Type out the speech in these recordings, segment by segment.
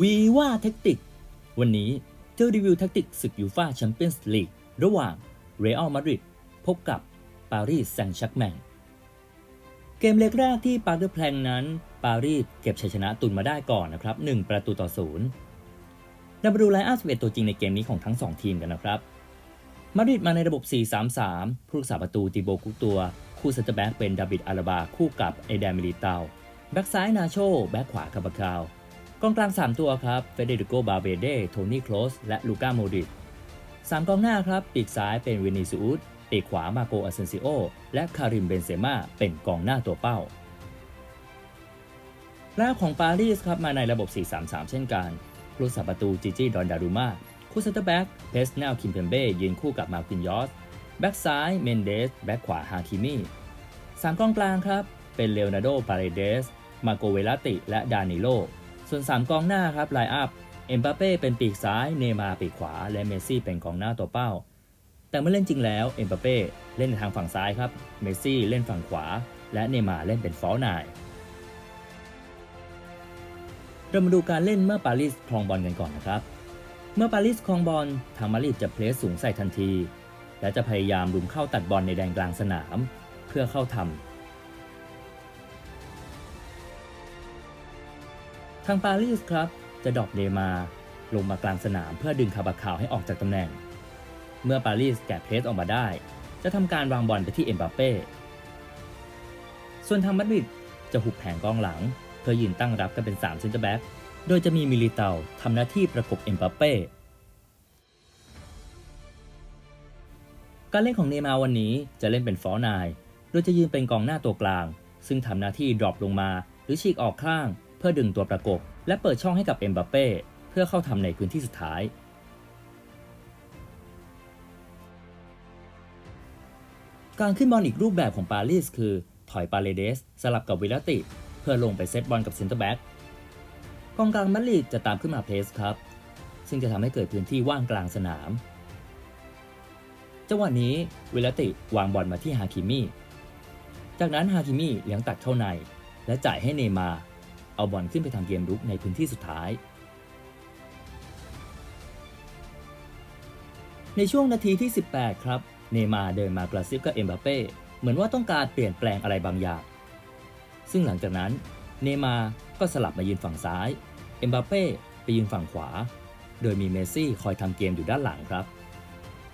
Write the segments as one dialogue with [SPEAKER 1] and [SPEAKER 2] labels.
[SPEAKER 1] วีว่าแท็กติกวันนี้เจะรีวิวแท็กติกศึกยูฟาแชมเปี้ยนส์ลีกระหว่างเรอัลมาดริดพบกับปารีสแซงต์แชร์กแมงเกมเล็กแรกที่ปาร์เดอร์แพลงนั้น ปารีสเก็บชัยชนะตุนมาได้ก่อนนะครับ 1 ประตูต่อศูนย์เรามาดูไลน์อัพ11ตัวจริงในเกมนี้ของทั้ง 2 ทีมกันนะครับ มาดริดมาในระบบ 4-3-3 ผู้รักษาประตูติโบกุตัว คู่เซนเตอร์แบ็กเป็นดาบิดอาราบา คู่กับเอเดมิลิตาแบ็กซ้ายนาโชแบ็กขวาคาบาคาว กองกลาง 3 ตัวครับเฟเดริโกบาเบเดโทนี่โคลสและลูก้าโมดริดสามกองหน้าครับปีกซ้ายเป็นวินิซูอุสปีกขวามาโกอาเซนซิโอและคาริมเบนเซม่าเป็นกองหน้าตัวเป้าแล้วของปารีสครับมาในระบบ 4-3-3 เช่นกันผู้รักษาประตูจิจิดอนดารูมาคู่เซนเตอร์แบ็กเพสเนลคิมเพมเบ้ยืนคู่กับมาคินยอสแบ็กซ้ายเมนเดสแบ็กขวาฮาคิมีสามกองกลางครับ เป็นเลโอนาร์โดปาเรเดส มาโกเวลาติ และดานิโล ส่วน 3 กองหน้าครับไลอัพเอ็มบาเป้เป็นปีกซ้าย เนมาร์ปีกขวา และเมสซี่เป็นกองหน้าตัวเป้า แต่เมื่อเล่นจริงแล้วเอ็มบาเป้เล่นในทางฝั่งซ้ายครับ เมสซี่เล่นฝั่งขวา และเนมาร์เล่นเป็นฟอลนายเรามาดูการเล่นเมื่อปารีสครองบอลกันก่อนนะครับ เมื่อปารีสครองบอลทางมาดริดจะเพลสสูงใส่ทันที และจะพยายามลุมเข้าตัดบอลในแดนกลางสนาม เพื่อเข้าทำ ทางปารีสครับ จะดรอกเดมาลงมากลางสนามเพื่อดึงคาบาคาวให้ออกจากตำแหน่ง เมื่อปารีสแกะเพรสออกมาได้ จะทำการวางบอลไปที่เอ็มบัปเป้ ส่วนทางมาดริดจะหุบแผงกองหลัง เพื่อยืนตั้งรับกันเป็น3เซนเตอร์แบ็กโดยจะมีมิลิเตาทำหน้าที่ประกบเอ็มบัปเป้การเล่นของเนมาวันนี้จะเล่นเป็นฟอร์นาย โดยจะยืนเป็นกองหน้าตัวกลาง ซึ่งทำหน้าที่ดรอปลงมาหรือฉีกออกข้าง พื่อดึงตัวประกบ และเปิดช่องให้กับเอ็มบัปเป้เพื่อเข้าทำในพื้นที่สุดท้าย การขึ้นบอลอีกรูปแบบของปารีสคือ ถอยปาเลเดส สลับกับวิลติ เพื่อลงไปเซตบอลกับเซนเตอร์แบ็กกองกลางมาดริดจะตามขึ้นมาเพรสครับ ซึ่งจะทำให้เกิดพื้นที่ว่างกลางสนามจังหวะนี้วิลติวางบอลมาที่ฮาคิมิจากนั้นฮาคิมิเลี้ยงตัดเข้าใน และจ่ายให้เนย์มา เอาบอลขึ้นไปทำเกมรุกในพื้นที่สุดท้าย ในช่วงนาทีที่ 18 ครับ เนมาเดินมากระซิบกับเอ็มบัปเป้เหมือนว่าต้องการเปลี่ยนแปลงอะไรบางอย่าง ซึ่งหลังจากนั้น เนมาก็สลับมายืนฝั่งซ้าย เอ็มบัปเป้ไปยืนฝั่งขวา โดยมีเมซี่คอยทำเกมอยู่ด้านหลังครับ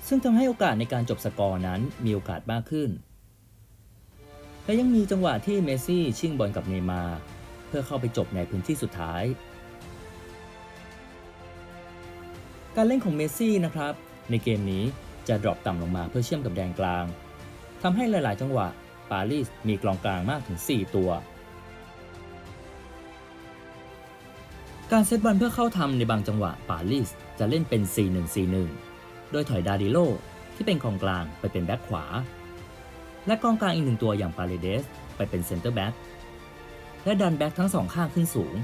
[SPEAKER 1] ซึ่งทำให้โอกาสในการจบสกอร์นั้นมีโอกาสมากขึ้นและยังมีจังหวะที่เมซี่ชิงบอลกับเนมา เพื่อเข้าไปจบในพื้นที่สุดท้าย การเล่นของเมสซี่นะครับ ในเกมนี้จะดรอปต่ำลงมาเพื่อเชื่อมกับแดนกลางทำให้หลาย ๆ จังหวะปารีสมีกลองกลางมากถึง 4 ตัว การเซตบอลเพื่อเข้าทำในบางจังหวะปารีสจะเล่นเป็น 4-1-4-1 โดยถอยดาดิโลที่เป็นกองกลางไปเป็นแบ็คขวา และกองกลางอีกหนึ่งตัวอย่างปาเลเดสไปเป็นเซนเตอร์แบ็ค และดันแบ็คทั้งสองข้างขึ้นสูง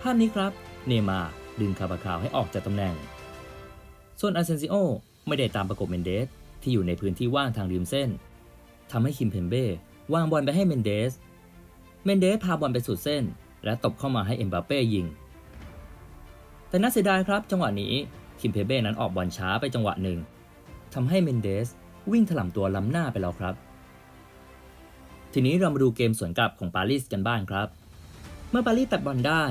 [SPEAKER 1] ภาพนี้ครับ เนมาร์ดึงคาบาคาวให้ออกจากตำแหน่ง ส่วนอาเซนซิโอไม่ได้ตามประกบเมนเดสที่อยู่ในพื้นที่ว่างทางริมเส้นทำให้คิมเพมเบ้วางบอลไปให้เมนเดส เมนเดสพาบอลไปสุดเส้น และตบเข้ามาให้เอ็มบัปเป้ยิง แต่น่าเสียดายครับ จังหวะนี้คิมเพเบ้นั้นออกบอลช้าไปจังหวะหนึ่งทำให้เมนเดสวิ่งถล่มตัวล้ำหน้าไปแล้วครับ ทีนี้เรามาดูเกมสวนกลับของปารีสกันบ้างครับ เมื่อปารีสตัดบอลได้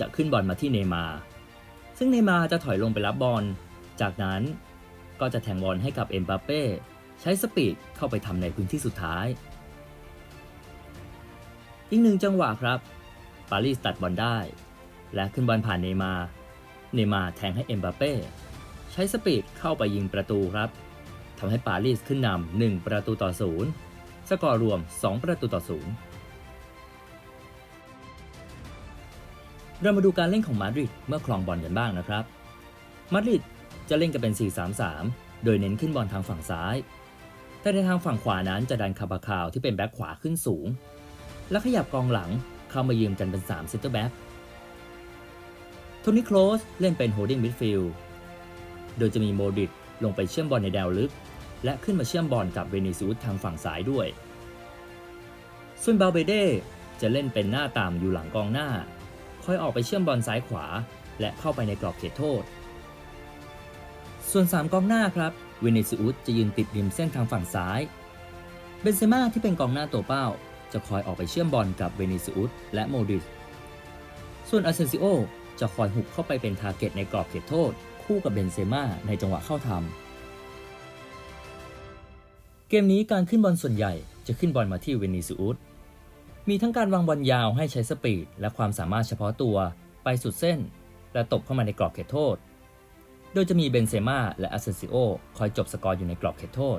[SPEAKER 1] จะขึ้นบอลมาที่เนมา ซึ่งเนมาจะถอยลงไปรับบอล จากนั้นก็จะแทงบอลให้กับเอ็มบัปเป้ใช้สปีดเข้าไปทำในพื้นที่สุดท้าย อีกหนึ่งจังหวะครับ ปารีสตัดบอลได้ และขึ้นบอลผ่านเนมา เนมาแทงให้เอ็มบัปเป้ใช้สปีดเข้าไปยิงประตูครับทำให้ปารีสขึ้นนำหนึ่งประตูต่อศูนย์ สกอร์รวม 2 ประตูต่อศูนย์เรามาดูการเล่นของมาดริดเมื่อครองบอลกันบ้างนะครับ มาดริดจะเล่นกันเป็น 4-3-3 โดยเน้นขึ้นบอลทางฝั่งซ้าย แต่ในทางฝั่งขวานั้นจะดันคาบาคาวที่เป็นแบ็คขวาขึ้นสูง และขยับกองหลังเข้ามายืมกันเป็น3เซนเตอร์แบ็คโทนี่โคลสเล่นเป็นโฮดดิ้งมิดฟิลด์ โดยจะมีโมดิดลงไปเชื่อมบอลในแนวลึก และขึ้นมาเชื่อมบอลกับเวนิซูสทางฝั่งซ้ายด้วย ส่วนบาเบเดจะเล่นเป็นหน้าต่ำอยู่หลังกองหน้า คอยออกไปเชื่อมบอลซ้ายขวา และเข้าไปในกรอบเขตโทษ ส่วน 3 กองหน้าครับ เวินิซิอุสจะยืนติดริมเส้นทางฝั่งซ้าย เบนเซม่าที่เป็นกองหน้าตัวเป้า จะคอยออกไปเชื่อมบอลกับเวนิซิอุสและโมดริชส่วนอาเซนซิโอจะคอยหุบเข้าไปเป็นทาร์เก็ตในกรอบเขตโทษ คู่กับเบนเซม่าในจังหวะเข้าทำ เกมนี้การขึ้นบอลส่วนใหญ่จะขึ้นบอลมาที่เวนิซิอุสมีทั้งการวางบอลยาวให้ใช้สปีดและความสามารถเฉพาะตัวไปสุดเส้น และตบเข้ามาในกรอบเขตโทษ โดยจะมีเบนเซม่าและอาเซนซิโอคอยจบสกอร์อยู่ในกรอบเขตโทษ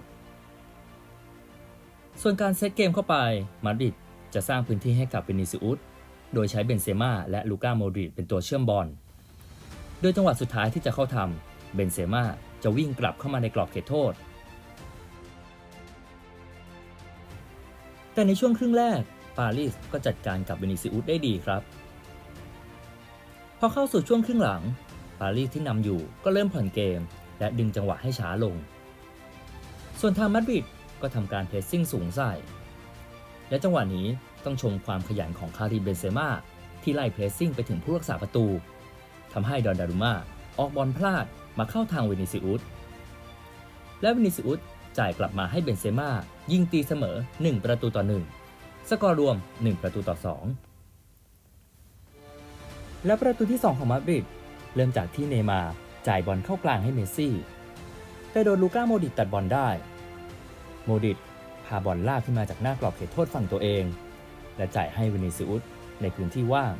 [SPEAKER 1] ส่วนการเซตเกมเข้าไปมาดริดจะสร้างพื้นที่ให้กับเวนิซิอุสโดยใช้เบนเซม่าและลูก้าโมดริดเป็นตัวเชื่อมบอล โดยจังหวะสุดท้ายที่จะเข้าทำเบนเซม่าจะวิ่งกลับเข้ามาในกรอบเขตโทษ แต่ในช่วงครึ่งแรก ปารีสก็จัดการกับเวนิซิอุสได้ดีครับ พอเข้าสู่ช่วงครึ่งหลัง ปารีสที่นำอยู่ก็เริ่มผ่อนเกม และดึงจังหวะให้ช้าลง ส่วนทางมาดริดก็ทำการเพรสซิ่งสูงใส่ และจังหวะนี้ต้องชมความขยันของคาริเบนเซม่าที่ไล่เพรสซิ่งไปถึงผู้รักษาประตูทำให้ดอนดารุม่าออกบอลพลาดมาเข้าทางเวนิซิอุสและเวนิซิอุสจ่ายกลับมาให้เบนเซม่า ยิงตีเสมอ 1 ประตูต่อ 1 สกอร์รวม 1 ประตูต่อ 2 และประตูที่ 2 ของมาดริดเริ่มจากที่เนมาร์จ่ายบอลเข้ากลางให้เมสซี่ แต่โดนลูก้าโมดริดตัดบอลได้ โมดริดพาบอลลากขึ้นมาจากหน้ากรอบเขตโทษฝั่งตัวเอง และจ่ายให้เวนิซิอุสในพื้นที่ว่าง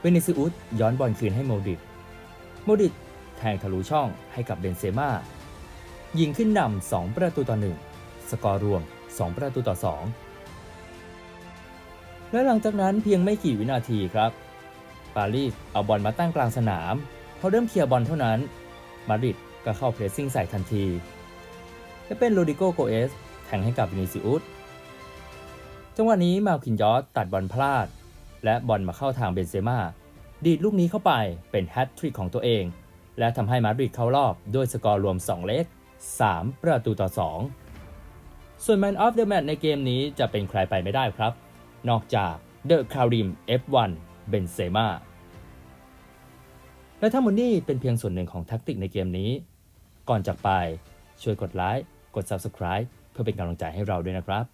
[SPEAKER 1] เวนิซิอุสย้อนบอลคืนให้โมดริดโมดริดแทงทะลุช่องให้กับเบนเซม่ายิงขึ้นนำ2ประตูต่อ1 สกอร์รวม 2 ประตูต่อ 2 และหลังจากนั้นเพียงไม่กี่วินาทีครับ ปารีสเอาบอลมาตั้งกลางสนาม พอเริ่มเคลียร์บอลเท่านั้น มาดริดก็เข้าเพรสซิ่งใส่ทันที และเป็นโรดิโกโกเอสแทงให้กับวินิซิอุสจังหวะนี้มาคินยอสตัดบอลพลาด และบอลมาเข้าทางเบนเซม่าดีดลูกนี้เข้าไปเป็นแฮตทริกของตัวเอง และทำให้มาดริดเข้ารอบด้วยสกอร์รวม 2 เล็ก 3 ประตูต่อ 2 ส่วน Man of the Match ในเกมนี้จะเป็นใครไปไม่ได้ครับ นอกจากเดอะคาริม F1 เบนเซม่าและทั้งหมดนี้เป็นเพียงส่วนหนึ่งของแทักติกในเกมนี้ ก่อนจากไปช่วยกดไลค์กด Subscribe เพื่อเป็นกำลังใจให้เราด้วยนะครับ